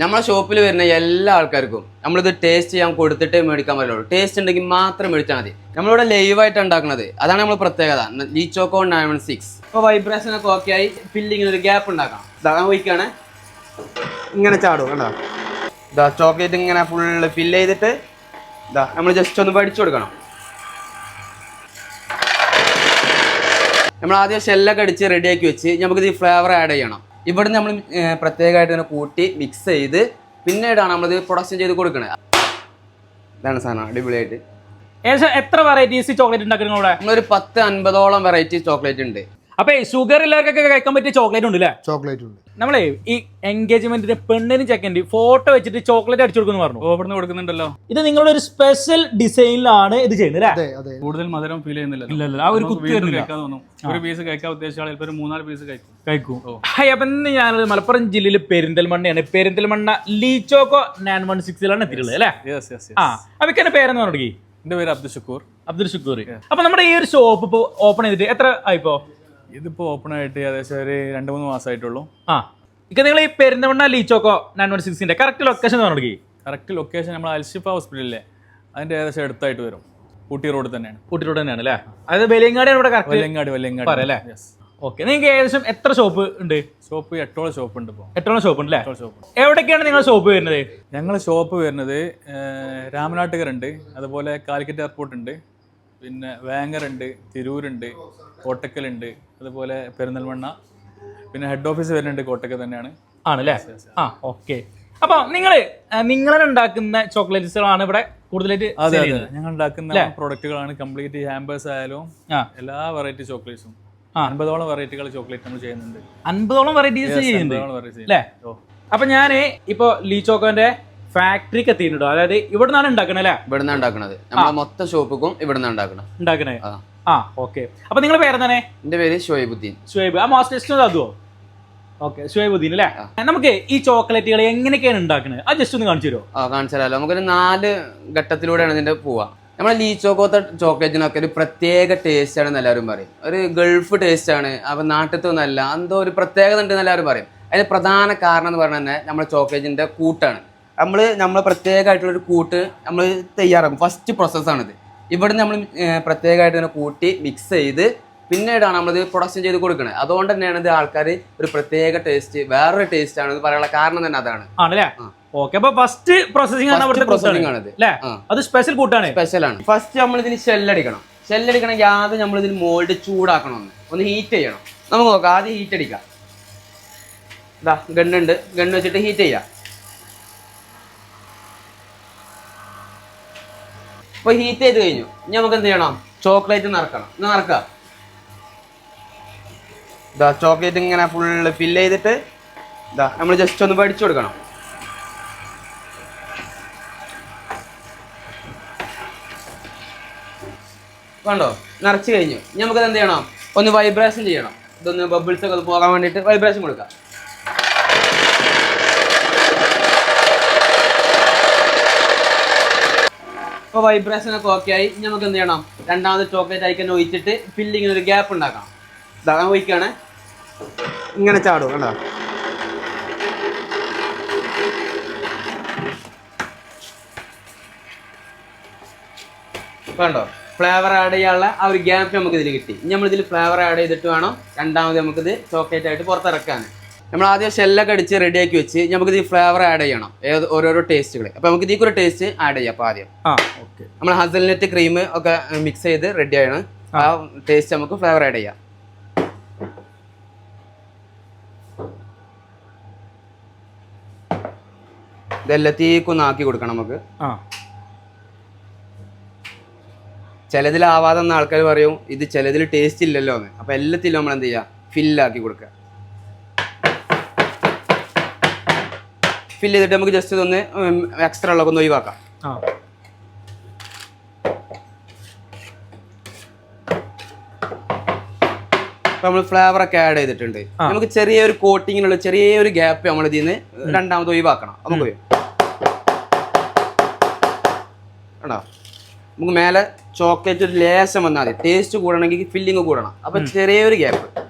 നമ്മളെ ഷോപ്പിൽ വരുന്ന എല്ലാ ആൾക്കാർക്കും നമ്മളിത് ടേസ്റ്റ് ചെയ്യാൻ കൊടുത്തിട്ടേ മേടിക്കാൻ പറ്റുള്ളൂ. ടേസ്റ്റ് ഉണ്ടെങ്കിൽ മാത്രം മേടിച്ചാൽ മതി. നമ്മളിവിടെ ലൈവായിട്ട് ഉണ്ടാക്കുന്നത് അതാണ് നമ്മൾ പ്രത്യേകത. ഈ ചോക്കോ നയൻ സിക്സ് ഇപ്പോൾ വൈബ്രേഷൻ ഒക്കെ ഓക്കെ ആയി. ഫില്ലിങ്ങിന് ഒരു ഗ്യാപ്പ് ഉണ്ടാക്കാം ഇതാ വയ്ക്കാണ് ഇങ്ങനെ ചാടും ഇതാ ചോക്ലേറ്റ് ഇങ്ങനെ ഫുള്ള് ഫില്ല് ചെയ്തിട്ട് ഇതാ നമ്മൾ ജസ്റ്റ് ഒന്ന് പഠിച്ചു കൊടുക്കണം. നമ്മൾ ആദ്യം ഷെല്ലൊക്കെ അടിച്ച് റെഡിയാക്കി വെച്ച് നമുക്കിത് ഫ്ലേവർ ആഡ് ചെയ്യണം. ഇവിടെ നമ്മൾ പ്രത്യേകമായിട്ട് തന്നെ കൂട്ടി മിക്സ് ചെയ്ത് പിന്നീടാണ് നമ്മളിത് പ്രൊഡക്ഷൻ ചെയ്ത് കൊടുക്കുന്നത് ഇതാണ് സാധനം അടിപൊളിയായിട്ട്. ഏകദേശം എത്ര വെറൈറ്റീസ് ചോക്ലേറ്റ് ഉണ്ടാക്കുന്നത് നമ്മളൊരു പത്ത് അൻപതോളം വെറൈറ്റി ചോക്ലേറ്റ് ഉണ്ട്. അപ്പൊ ഷുഗർ ഉള്ളവർക്കൊക്കെ കഴിക്കാൻ പറ്റിയ ചോക്ലേറ്റ് ഉണ്ട് അല്ലേ ചോക്ലേറ്റ് ഉണ്ട്. നമ്മളെ ഈ എൻഗേജ്മെന്റ് പെണ്ണിനും ചെക്കന്റെ ഫോട്ടോ വെച്ചിട്ട് ചോക്ലേറ്റ് അടിച്ചു കൊടുക്കുന്നു പറഞ്ഞു. ഓഫറിന് കൊടുക്കുന്നുണ്ടല്ലോ. ഇത് നിങ്ങളുടെ ഒരു സ്പെഷ്യൽ ഡിസൈനിലാണ് ഇത് ചെയ്യുന്നത് അല്ലേ? അതെ അതെ. കൂടുതൽ മധുരം ഫീൽ ചെയ്യുന്നില്ല. ഇല്ല, ഇല്ല, ആ ഒരു കുത്ത് വരുന്നില്ല. കഴിക്കാൻ തോന്നും. ഒരു പീസ് കഴിക്കാൻ ഉദ്ദേശിച്ച ആൾ ചിലപ്പോൾ ഒരു മൂന്നാൽ പീസ് കഴിക്കും. കഴിക്കും. ഹായ് അപ്പം ഇന്ന് ഞാൻ മലപ്പുറം ജില്ലയിൽ പെരിന്തൽമണ്ണയാണ്. പെരിന്തൽമണ്ണ ലീച്ചോക്കോ നയൻ വൺ സിക്സിലാണ് എത്തിയിട്ടുള്ളത് അല്ലേ? യെസ് യെസ് ആ എന്നെ പേരെന്ന് പറഞ്ഞു എന്റെ പേര് അബ്ദുൽ ഷുക്കൂർ അബ്ദുൽ ഷുക്കൂർ അപ്പൊ നമ്മുടെ ഈ ഒരു ഷോപ്പ് ഇപ്പോൾ ഓപ്പൺ ചെയ്തിട്ട് എത്ര ആയിപ്പോ? ഇതിപ്പോൾ ഓപ്പൺ ആയിട്ട് ഏകദേശം ഒരു രണ്ട് മൂന്ന് മാസമായിട്ടുള്ളൂ. ആ. ഇപ്പൊ നിങ്ങൾ ഈ പെരുന്തമണ്ണ ലീച്ചോക്കോ നയൻ വൺ സിക്സിന്റെ കറക്റ്റ് ലൊക്കേഷൻ പറഞ്ഞു കറക്റ്റ് ലൊക്കേഷൻ നമ്മൾ അൽഷിഫ ഹോസ്പിറ്റലിലെ അതിന്റെ ഏകദേശം അടുത്തായിട്ട് വരും. ഊട്ടി റോഡ് തന്നെയാണ്. കൂട്ടിലൂടെ തന്നെയാണ് അല്ലേ? അതായത് വെലിയങ്ങാടിയാണ് ഇവിടെ കറക്റ്റ് വല്യങ്ങാടി വല്യങ്ങാടി അല്ലേ? ഓക്കെ നിങ്ങൾക്ക് ഏകദേശം എത്ര ഷോപ്പ് ഉണ്ട്? ഷോപ്പ് എട്ടോളം ഷോപ്പ് ഉണ്ട് ഇപ്പോൾ എട്ടോളം ഷോപ്പ് ഉണ്ട് അല്ലേ? ഷോപ്പ് എവിടേക്കാണ് നിങ്ങൾ ഷോപ്പ് വരുന്നത്? ഞങ്ങൾ ഷോപ്പ് വരുന്നത് രാമനാട്ടുകരുണ്ട് അതുപോലെ കാലിക്കറ്റ് എയർപോർട്ട് ഉണ്ട്. പിന്നെ വേങ്ങർ ഉണ്ട് തിരൂരുണ്ട് കോട്ടക്കലുണ്ട് അതുപോലെ പെരിന്തൽമണ്ണ. പിന്നെ ഹെഡ് ഓഫീസ് വരുന്നുണ്ട് കോട്ടക്കൽ തന്നെയാണ്. ആണല്ലേ? ആ ഓക്കെ അപ്പൊ നിങ്ങൾ നിങ്ങളെ ഉണ്ടാക്കുന്ന ചോക്ലേറ്റ്സുകളാണ് ഇവിടെ കൂടുതലായിട്ട് അതെ അതെ. ഞങ്ങൾ ഉണ്ടാക്കുന്ന പ്രോഡക്റ്റുകളാണ് കംപ്ലീറ്റ് ഹാമ്പേഴ്സ് ആയാലും എല്ലാ വെറൈറ്റി ചോക്ലേറ്റ്സും. അൻപതോളം വെറൈറ്റികൾ ചോക്ലേറ്റ് നമ്മൾ ചെയ്യുന്നുണ്ട്. അൻപതോളം വെറൈറ്റീസ് ചെയ്യുന്നുണ്ട്. അല്ലേ? അപ്പൊ ഞാൻ ഇപ്പോ ലീ ചോക്കോന്റെ ഫാക്ടറിക്ക് എത്തിയിട്ടുണ്ടോ? അതായത് ഇവിടെ നിന്നാണ് ഉണ്ടാക്കണത് അല്ലേ? ഇവിടെ നിന്നാണ് ഉണ്ടാക്കുന്നത് നമ്മളെ മൊത്തം ഷോപ്പുക്കും നിന്നാണ് ഉണ്ടാക്കണം ഉണ്ടാക്കണേ? ആ. ആ ഓക്കെ. അപ്പൊ നിങ്ങൾ പേരെന്താണേ? എന്റെ പേര് ഷോയിബുദ്ദീൻ ഷുഹൈബ് ആ മാസ്റ്റർ ടെസ്റ്റ് അതുവോ ഓക്കെ ഷുഹൈബുദ്ദീൻ അല്ലേ? നമുക്ക് ഈ ചോക്ലേറ്റുകൾ എങ്ങനെയൊക്കെയാണ് ഉണ്ടാക്കുന്നത് അത് ജസ്റ്റ് ഒന്ന് കാണിച്ചു തരുമോ? ആ കാണിച്ചു തരാമല്ലോ നമുക്കൊരു നാല് ഘട്ടത്തിലൂടെയാണ് ഇതിന്റെ പോവാ. നമ്മളെ ലീ ചോക്കോത്ത ചോക്ലേറ്റിനൊക്കെ ഒരു പ്രത്യേക ടേസ്റ്റ് ആണെന്ന് എല്ലാവരും പറയും. ഒരു ഗൾഫ് ടേസ്റ്റ് ആണ്. അപ്പൊ നാട്ടിലത്തെ ഒന്നല്ല. എന്തോ ഒരു പ്രത്യേകത ഉണ്ടെന്ന് എല്ലാവരും പറയും. അതിന് പ്രധാന കാരണം എന്ന് പറഞ്ഞാൽ തന്നെ നമ്മുടെ ചോക്ലേറ്റിന്റെ കൂട്ടാണ്. നമ്മൾ നമ്മൾ പ്രത്യേകമായിട്ടുള്ള ഒരു കൂട്ട് നമ്മൾ തയ്യാറാക്കും. ഫസ്റ്റ് പ്രോസസ്സാണിത് ഇവിടെ നമ്മൾ പ്രത്യേകമായിട്ട് തന്നെ കൂട്ടി മിക്സ് ചെയ്ത് പിന്നീടാണ് നമ്മളിത് പ്രൊഡക്ഷൻ ചെയ്ത് കൊടുക്കുന്നത് അതുകൊണ്ട് തന്നെയാണ് ഇത് ആൾക്കാർ ഒരു പ്രത്യേക ടേസ്റ്റ് വേറൊരു ടേസ്റ്റ് ആണ് പറയാനുള്ള കാരണം തന്നെ അതാണ്. ആണല്ലേ? ഓക്കെ അപ്പൊ ഫസ്റ്റ് പ്രോസസിംഗ് ആണ് കൂട്ടാണ്. അല്ലേ? അത് സ്പെഷ്യൽ കൂട്ടാണ്. സ്പെഷ്യലാണ് ഫസ്റ്റ് നമ്മൾ ഇതിന് ഷെല്ലടിക്കണം ഷെല്ലടിക്കണമെങ്കിൽ ആദ്യം നമ്മൾ ഇതിന് മോൾഡ് ചൂടാക്കണം ഒന്ന്. ഒന്ന് ഹീറ്റ് ചെയ്യണം. നമുക്ക് നോക്കാം. ആദ്യം ഹീറ്റ് അടിക്കാം. ഇതാ ഗണ്ണുണ്ട്. ഗണ്ണ് വെച്ചിട്ട് ഹീറ്റ് ചെയ്യാം. ഇപ്പൊ ഹീറ്റ് ചെയ്ത് കഴിഞ്ഞു. ഇനി നമുക്ക് എന്ത് ചെയ്യണം? ചോക്ലേറ്റ് നിറക്കണം. ഇന്ന് ചോക്ലേറ്റ് ഇങ്ങനെ ഫുള്ള് ഫിൽ ചെയ്തിട്ട് ഇതാ നമ്മൾ ജസ്റ്റ് ഒന്ന് പഠിച്ചു കൊടുക്കണം. കണ്ടോ? നിറച്ച് കഴിഞ്ഞു. നമുക്കത് എന്ത് ചെയ്യണം? ഒന്ന് വൈബ്രേഷൻ ചെയ്യണം. ഇതൊന്ന് ബബിൾസ് ഒക്കെ പോകാൻ വേണ്ടിയിട്ട് വൈബ്രേഷൻ കൊടുക്കാം. ഇപ്പോൾ വൈബ്രേഷൻ ഒക്കെ ഓക്കെ ആയി. ഇനി നമുക്ക് എന്ത് ചെയ്യണം? രണ്ടാമത് ചോക്ലേറ്റ് അയക്കാൻ ഒഴിച്ചിട്ട് ഫില്ലിങ്ങിന് ഒരു ഗ്യാപ്പ് ഉണ്ടാക്കാം ഇതാ ഒഴിക്കാണ്. ഇങ്ങനെ ചാടും കണ്ടോ? വേണ്ടോ ഫ്ലേവർ ആഡ് ചെയ്യാനുള്ള ആ ഒരു ഗ്യാപ്പ് നമുക്ക് ഇതിൽ കിട്ടി. ഇനി നമ്മളിതിൽ ഫ്ലേവർ ആഡ് ചെയ്തിട്ട് വേണം. രണ്ടാമത് നമുക്കിത് ചോക്ലേറ്റ് ആയിട്ട് പുറത്തിറക്കാൻ നമ്മൾ ആദ്യം ഷെല്ലൊക്കെ അടിച്ച് റെഡിയാക്കി വെച്ച് നമുക്ക് ഈ ഫ്ലേവർ ആഡ് ചെയ്യണം. ഏത് ഓരോരോ ടേസ്റ്റുകൾ അപ്പോൾ നമുക്ക് ഇതിൽ ഒരു ടേസ്റ്റ് ആഡ് ചെയ്യാം അപ്പോൾ ആദ്യം. ആ ഓക്കെ. നമ്മൾ ഹസൽനട്ട് ക്രീം ഒക്കെ മിക്സ് ചെയ്ത് റെഡി ആണ് ആ. ടേസ്റ്റ് നമുക്ക് ഫ്ലേവർ ആഡ് ചെയ്യാം. ഇതെല്ലാത്തേക്കും ആക്കി കൊടുക്കണം നമുക്ക്. ആ. ചിലതിലാവാതെ എന്ന ആൾക്കാർ പറയും ഇത് ചിലതിൽ ടേസ്റ്റ് ഇല്ലല്ലോ എന്ന് അപ്പൊ എല്ലാത്തിലും നമ്മൾ എന്ത് ചെയ്യുക ഫില്ലാക്കി കൊടുക്കുക. ഫില്ല് ചെയ്തിട്ട് നമുക്ക് ജസ്റ്റ് ഇതൊന്ന് എക്സ്ട്രാ ഉള്ളതൊക്കെ ഒന്ന് ഒഴിവാക്കാം. നമ്മൾ ഫ്ലേവർ ഒക്കെ ആഡ് ചെയ്തിട്ടുണ്ട്. നമുക്ക് ചെറിയൊരു കോട്ടിങ്ങിനുള്ള ചെറിയൊരു ഗ്യാപ്പ് നമ്മൾ ഇതിൽ നിന്ന് രണ്ടാമത് ഒഴിവാക്കണം. നമുക്ക് കണ്ടോ? നമുക്ക് മേലെ ചോക്ലേറ്റ് ഒരു ലേശം വന്നാൽ മതി. ടേസ്റ്റ് കൂടണമെങ്കിൽ ഫില്ലിങ് കൂടണം. അപ്പൊ ചെറിയൊരു ഗ്യാപ്പ്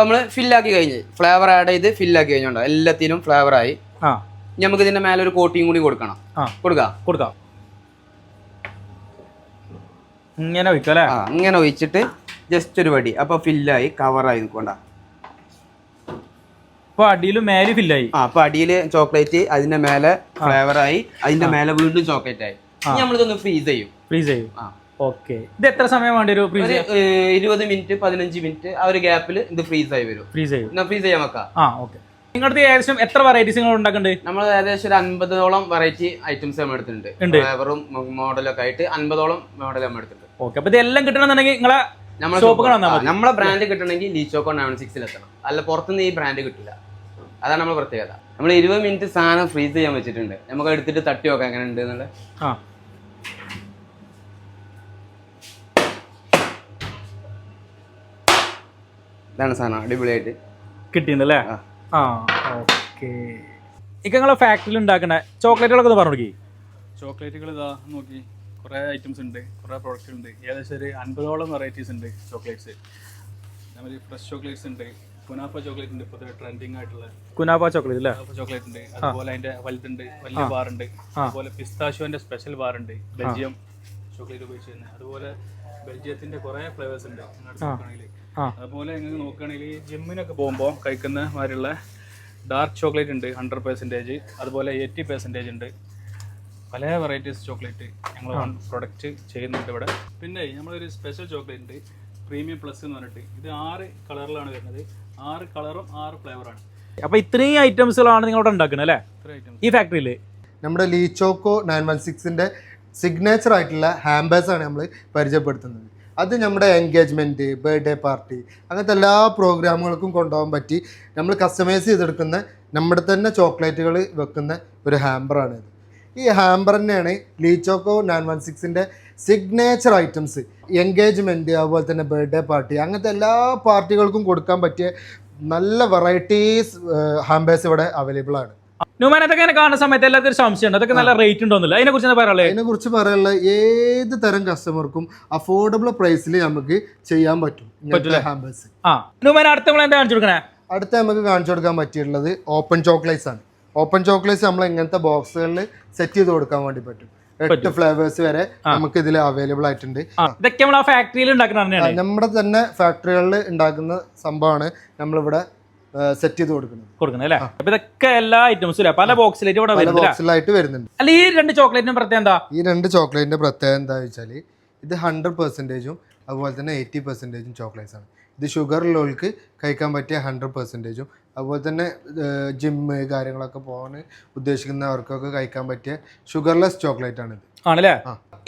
അപ്പോൾ നമ്മൾ ഫില്ലാക്കി കഴിഞ്ഞ്. ഫ്ലേവർ ആഡ് ചെയ്ത് ഫില്ലാക്കി കഴിഞ്ഞോണ്ടോ എല്ലാത്തിനും ഫ്ലേവർ ആയി. ആ. ഇനി നമുക്ക് ഇതിന്റെ മേലെ ഒരു കോട്ടിങ് കൂടി കൊടുക്കണം. കൊടുക്കാം? കൊടുക്കാം. ഇങ്ങനെ ഒഴിക്കല്ലേ അല്ലേ? ആ ഇങ്ങനെ ഒഴിച്ചിട്ട് ജസ്റ്റ് ഒരു വടി. അപ്പോൾ ഫില്ലായി കവറായി നിൽക്കണ്ട അപ്പൊ അടിയിൽ മേലെ ഫില്ലായി ആ അപ്പോൾ അടിയിൽ ചോക്ലേറ്റ് അതിന്റെ മേലെ ഫ്ലേവർ ആയി. അതിന്റെ മേലെ വീണ്ടും ചോക്ലേറ്റ് ആയി. നമ്മളിതൊന്ന് ഫ്രീസ് ചെയ്യും. ഫ്രീസ് ചെയ്യും. ആ. ഓക്കെ. ഇത് എത്ര സമയം വേണ്ടി ഒരു ഫ്രീസ് ഇരുപത് മിനിറ്റ് പതിനഞ്ച് മിനിറ്റ് ആ ഒരു ഗ്യാപ്പിൽ ഇത് ഫ്രീസ് ആയി വരും. ഫ്രീസ് ചെയ്യും ഫ്രീസ് ചെയ്യാൻ വെക്കാം. ആ ഓക്കെ. നിങ്ങളുടെ ഏകദേശം എത്ര വെറൈറ്റീസ് നിങ്ങൾ ഉണ്ടാക്കുന്നുണ്ട്? നമ്മൾ ഏകദേശം ഒരു അൻപതോളം വെറൈറ്റി ഐറ്റംസ് നമ്മൾ എടുത്തിട്ടുണ്ട്. ഫ്ലേവറും മോഡലൊക്കെ ആയിട്ട് അൻപതോളം മോഡൽ നമ്മൾ എടുത്തിട്ടുണ്ട്. ഓക്കെ അപ്പൊ ഇതെല്ലാം കിട്ടണമെന്നുണ്ടെങ്കിൽ നിങ്ങളെ നമ്മളെ ബ്രാൻഡ് കിട്ടണമെങ്കിൽ ലീച്ചോക്കോ നയൻ സിക്സിൽ എത്തണം. അല്ല പുറത്തുനിന്ന് ഈ ബ്രാൻഡ് കിട്ടില്ല. അതാണ് നമ്മൾ പ്രത്യേകത. നമ്മൾ ഇരുപത് മിനിറ്റ് സാധനം ഫ്രീസ് ചെയ്യാൻ വെച്ചിട്ടുണ്ട്. നമുക്ക് എടുത്തിട്ട് തട്ടി നോക്കാം എങ്ങനെ ഉണ്ട് എന്നുള്ളത് ഇതാണ് സാധനം അടിപൊളിയായിട്ട്. കിട്ടിയില്ലേ ആ. ഓക്കെ. ഇക്ക നിങ്ങളെ ഫാക്ടറിയിൽ ഉണ്ടാക്കുന്ന ചോക്ലേറ്റുകളൊക്കെ പറഞ്ഞു കൊടുക്കി. ചോക്ലേറ്റുകൾ ഇതാ നോക്കി. കുറേ ഐറ്റംസ് ഉണ്ട് കുറേ പ്രോഡക്റ്റ് ഉണ്ട്. ഏകദേശം ഒരു അൻപതോളം വെറൈറ്റീസ് ഉണ്ട് ചോക്ലേറ്റ്സ് നമ്മൾ ഫ്രഷ് ചോക്ലേറ്റ്സ് ഉണ്ട്. കുനാഫ ചോക്ലേറ്റ് ഉണ്ട് ഇപ്പോൾ ട്രെൻഡിങ് ആയിട്ടുള്ള. കുനാഫ ചോക്ലേറ്റ് അല്ലേ കുനാഫ ചോക്ലേറ്റ് ഉണ്ട്. അതുപോലെ അതിന്റെ വലുതുണ്ട് വലിയ ബാർ ഉണ്ട്. അതുപോലെ പിസ്താഷോന്റെ സ്പെഷ്യൽ ബാർ ഉണ്ട് ബെൽജിയം ചോക്ലേറ്റ് ഉപയോഗിച്ച് തന്നെ. അതുപോലെ ബെൽജിയത്തിന്റെ കുറേ ഫ്ലേവേഴ്സ് ഉണ്ട്. അതുപോലെ നിങ്ങൾക്ക് നോക്കുകയാണെങ്കിൽ ജിമ്മിനൊക്കെ പോകുമ്പോൾ കഴിക്കുന്ന മാതിരിയുള്ള ഡാർക്ക് ചോക്ലേറ്റ് ഉണ്ട് ഹൺഡ്രഡ് പെർസെന്റേജ് അതുപോലെ എയ്റ്റി പെർസെന്റേജ് ഉണ്ട്. പല വെറൈറ്റീസ് ചോക്ലേറ്റ് ഞങ്ങൾ പ്രൊഡക്റ്റ് ചെയ്യുന്നുണ്ട് ഇവിടെ. പിന്നെ നമ്മളൊരു സ്പെഷ്യൽ ചോക്ലേറ്റ് ഉണ്ട് പ്രീമിയം പ്ലസ് എന്ന് പറഞ്ഞിട്ട്. ഇത് ആറ് കളറിലാണ് വരുന്നത്. ആറ് കളറും ആറ് ഫ്ലേവറാണ് അപ്പൊ ഇത്രയും ഐറ്റംസുകളാണ് നിങ്ങളിവിടെ ഉണ്ടാക്കുന്നത് അല്ലേ? ഈ ഫാക്ടറിയിൽ നമ്മുടെ ലീച്ചോക്കോ നയൻ വൺ സിക്സിന്റെ സിഗ്നേച്ചർ ആയിട്ടുള്ള ഹാമ്പേഴ്സ് ആണ് നമ്മൾ പരിചയപ്പെടുത്തുന്നത്. അത് നമ്മുടെ എൻഗേജ്മെന്റ് ബർത്ത്ഡേ പാർട്ടി അങ്ങനത്തെ എല്ലാ പ്രോഗ്രാമുകൾക്കും കൊണ്ടുപോകാൻ പറ്റി. നമ്മൾ കസ്റ്റമൈസ് ചെയ്തെടുക്കുന്ന നമ്മുടെ തന്നെ ചോക്ലേറ്റുകൾ വെക്കുന്ന ഒരു ഹാമ്പറാണിത് ഈ ഹാമ്പർ തന്നെയാണ് ലീച്ചോക്കോ നയൻ വൺ സിക്സിന്റെ സിഗ്നേച്ചർ ഐറ്റംസ് എൻഗേജ്മെന്റ് അതുപോലെ തന്നെ ബർത്ത്ഡേ പാർട്ടി അങ്ങനത്തെ എല്ലാ പാർട്ടികൾക്കും കൊടുക്കാൻ പറ്റിയ നല്ല വെറൈറ്റീസ് ഹാമ്പേഴ്സ് ഇവിടെ അവൈലബിൾ ആണ്. ന്യൂമാൻ അതൊക്കെ ഇങ്ങനെ കാണുന്ന സമയത്ത് എല്ലാത്തിനും സംശയമുണ്ട്. അതൊക്കെ നല്ല റേറ്റ് ഉണ്ടോന്നില്ല അതിനെ കുറിച്ച് പറയാനുള്ളത് അതിനെ കുറിച്ച് പറയാനുള്ള? ഏത് തരം കസ്റ്റമർക്കും അഫോർഡബിൾ പ്രൈസിൽ നമുക്ക് ചെയ്യാൻ പറ്റും ഹാമ്പേഴ്സ് ആ. ന്യൂമാൻ അടുത്ത നമ്മൾ എന്താ കാണിച്ചു കൊടുക്കണേ? അടുത്ത നമുക്ക് കാണിച്ചു കൊടുക്കാൻ പറ്റിയിട്ടുള്ളത് ഓപ്പൺ ചോക്ലേറ്റ്സ് ആണ്. ഓപ്പൺ ചോക്ലേറ്റ്സ് നമ്മൾ ഇങ്ങനത്തെ ബോക്സുകളിൽ സെറ്റ് ചെയ്ത് കൊടുക്കാൻ വേണ്ടി പറ്റും. എട്ട് ഫ്ലേവേഴ്സ് വരെ നമുക്ക് ഇതിൽ അവൈലബിൾ ആയിട്ടുണ്ട്. ഇതൊക്കെ നമ്മൾ ആ ഫാക്ടറിയിൽ ഉണ്ടാക്കുന്ന നമ്മുടെ തന്നെ ഫാക്ടറികളിൽ ഉണ്ടാക്കുന്ന സംഭവമാണ് നമ്മളിവിടെ സെറ്റ് ചെയ്ത് കൊടുക്കുന്നത്. കൊടുക്കുന്നത് അല്ലേ? അപ്പൊ ഇതൊക്കെ എല്ലാ ഐറ്റംസും ഇല്ലേ? പല ബോക്സിലായിട്ട് ഇവിടെ പല വരുന്നില്ല. ബോക്സിലായിട്ട് വരുന്നുണ്ട്. അല്ല ഈ രണ്ട് ചോക്ലേറ്റിന്റെ പ്രത്യേകം എന്താ? ഈ രണ്ട് ചോക്ലേറ്റിന്റെ പ്രത്യേകത എന്താ വെച്ചാൽ ഇത് ഹൺഡ്രഡ് പെർസെന്റേജും അതുപോലെ തന്നെ എയ്റ്റി പെർസെന്റേജും ചോക്ലേറ്റ്സ് ആണ്. ഇത് ഷുഗർ ഉള്ളവർക്ക് കഴിക്കാൻ പറ്റിയ ഹൺഡ്രഡ് പെർസെന്റേജും അതുപോലെ തന്നെ ജിമ്മ് കാര്യങ്ങളൊക്കെ പോകാൻ ഉദ്ദേശിക്കുന്നവർക്കൊക്കെ കഴിക്കാൻ പറ്റിയ ഷുഗർലെസ് ചോക്ലേറ്റ് ഇത് ആണല്ലേ?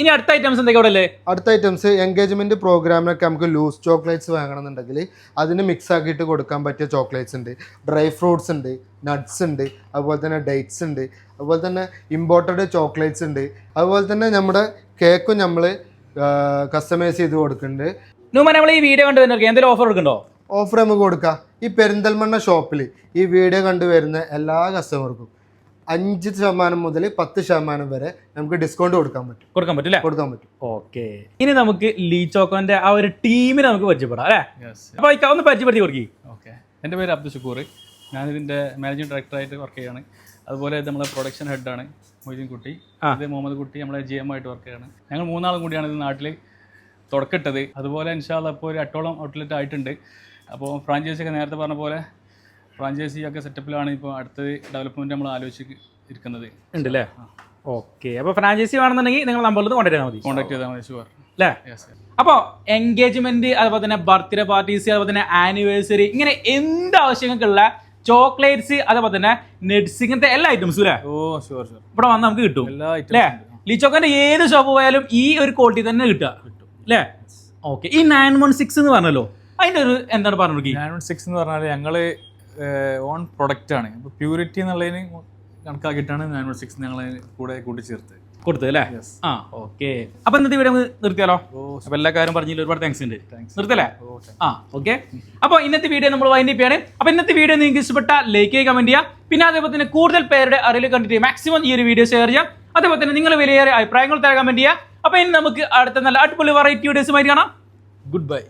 ഇനി അടുത്ത ഐറ്റംസ് എന്തൊക്കെ ഇവിടെ അല്ലേ അടുത്ത ഐറ്റംസ് എൻഗേജ്മെന്റ് പ്രോഗ്രാമിനൊക്കെ നമുക്ക് ലൂസ് ചോക്ലേറ്റ്സ് വാങ്ങണമെന്നുണ്ടെങ്കിൽ അതിന് മിക്സ് ആക്കിയിട്ട് കൊടുക്കാൻ പറ്റിയ ചോക്ലേറ്റ്സ് ഉണ്ട്. ഡ്രൈ ഫ്രൂട്ട്സ് ഉണ്ട് നട്ട്സ് ഉണ്ട് അതുപോലെ തന്നെ ഡേറ്റ്സ് ഉണ്ട് അതുപോലെ തന്നെ ഇമ്പോർട്ടഡ് ചോക്ലേറ്റ്സ് ഉണ്ട് അതുപോലെ തന്നെ നമ്മുടെ കേക്കും നമ്മൾ കസ്റ്റമൈസ് ചെയ്ത് കൊടുക്കുന്നുണ്ട്. നമ്മൾ ഈ വീഡിയോ കണ്ടു എന്തെങ്കിലും ഓഫർ കൊടുക്കണ്ടോ ഓഫർ നമുക്ക് കൊടുക്കാം. ഈ പെരിന്തൽമണ്ണ ഷോപ്പിൽ ഈ വീഡിയോ കണ്ടുവരുന്ന എല്ലാ കസ്റ്റമർക്കും അഞ്ച് ശതമാനം മുതൽ പത്ത് ശതമാനം വരെ നമുക്ക് ഡിസ്കൗണ്ട് കൊടുക്കാൻ പറ്റും. കൊടുക്കാൻ പറ്റില്ല കൊടുക്കാൻ പറ്റും. ഓക്കെ ഇനി നമുക്ക് ലീ ചോക്കോന്റെ ആ ഒരു ടീമിനെ നമുക്ക് പരിചയപ്പെടാം അല്ലേ യെസ് അപ്പൊ ഒന്ന് പരിചയപ്പെടുത്തി കൊടുക്കി. ഓക്കെ എന്റെ പേര് അബ്ദുൽ ഷുക്കൂർ ഞാനിതിന്റെ മാനേജിംഗ് ഡയറക്ടറായിട്ട് വർക്ക് ചെയ്യാണ്. അതുപോലെ നമ്മളെ പ്രൊഡക്ഷൻ ഹെഡാണ് മൊയ്തീൻ കുട്ടി. അതെ ഇത് മുഹമ്മദ് കുട്ടി നമ്മളെ ജി എം ആയിട്ട് വർക്ക് ചെയ്യാണ്. ഞങ്ങൾ മൂന്നാളും കൂടിയാണ് ഇത് നാട്ടിൽ തുടക്കിട്ടത്. അതുപോലെ ഇൻഷാല്ല ഇപ്പോൾ ഒരു എട്ടോളം ഔട്ട്ലെറ്റ് ആയിട്ടുണ്ട്. അപ്പോൾ ഫ്രാഞ്ചൈസി ഒക്കെ നേരത്തെ പറഞ്ഞ പോലെ ഫ്രാഞ്ചൈസി ഒക്കെ സെറ്റപ്പിലാണ് ഇപ്പോൾ അടുത്ത ഡെവലപ്മെന്റ് നമ്മൾ ആലോചിച്ച് ഇരിക്കുന്നത്. ഉണ്ട് അല്ലേ ഓക്കെ അപ്പോൾ ഫ്രാഞ്ചൈസി വേണമെന്നുണ്ടെങ്കിൽ നിങ്ങൾ നമ്പറിൽ കോൺടാക്ട് ചെയ്താൽ മതി. കോൺടാക്ട് ചെയ്താൽ മതി ഷുവർ അല്ലേ? അപ്പോൾ എൻഗേജ്മെന്റ് അതുപോലെ തന്നെ ബർത്ത്ഡേ പാർട്ടീസ് അതുപോലെ തന്നെ ആനിവേഴ്സറി ഇങ്ങനെ എന്ത് ആവശ്യങ്ങൾക്കുള്ള ചോക്ലേറ്റ്സ് അതുപോലെ തന്നെ നെറ്റ്സ് ഇങ്ങനത്തെ എല്ലാ ഐറ്റംസും അല്ലേ? ഓ ഷുവർ ഷുവർ ഇവിടെ വന്ന് നമുക്ക് കിട്ടും. അല്ലേ? ലിച്ചോക്കന്റെ ഏത് ഷോപ്പ് പോയാലും ഈ ഒരു ക്വാളിറ്റി തന്നെ കിട്ടുക. കിട്ടും അല്ലേ ഓക്കെ ഈ നയൻ വൺ സിക്സ് എന്ന് പറഞ്ഞല്ലോ. അതിന്റെ ഒരു എന്താണ് പറഞ്ഞു നയൻ സിക്സ് എന്ന് പറഞ്ഞാൽ ഞങ്ങൾ ഓൺ പ്രൊഡക്റ്റ് ആണ്. പ്യൂരിറ്റി എന്നുള്ളതിന് കണക്കാക്കിയിട്ടാണ് നയൻ വൺ സിക്സ് ഞങ്ങൾ കൂടെ കൂട്ടിച്ചേർത്ത് കൊടുത്തത് അല്ലേ. ആ ഓക്കെ. അപ്പൊ ഇന്നത്തെ ഇവിടെ നിർത്തിയാലോ? അപ്പൊ എല്ലാ കാര്യം പറഞ്ഞില്ല ഒരുപാട് താങ്ക്സ് ഉണ്ട്. നിർത്തല്ലേ? ആ ഓക്കെ. അപ്പൊ ഇന്നത്തെ വീഡിയോ നമ്മൾ വൈൻഡ് ചെയ്യാണ്. അപ്പൊ ഇന്നത്തെ വീഡിയോ നിങ്ങൾക്ക് ഇഷ്ടപ്പെട്ട ലൈക്ക് ചെയ്യുക കമന്റ് ചെയ്യുക. പിന്നെ അതേപോലെ തന്നെ കൂടുതൽ പേരുടെ അറിയിൽ കണ്ടിട്ട് മാക്സിമം ഈ ഒരു വീഡിയോ ഷെയർ ചെയ്യാം അതേപോലെ തന്നെ നിങ്ങൾ വിലയേറെ അഭിപ്രായങ്ങൾ തരാൻ കമന്റ് ചെയ്യുക. അപ്പൊ ഇനി നമുക്ക് അടുത്ത നല്ല അടിപൊളി വെറൈറ്റി വീഡിയോസുമായി കാണാം. Good bye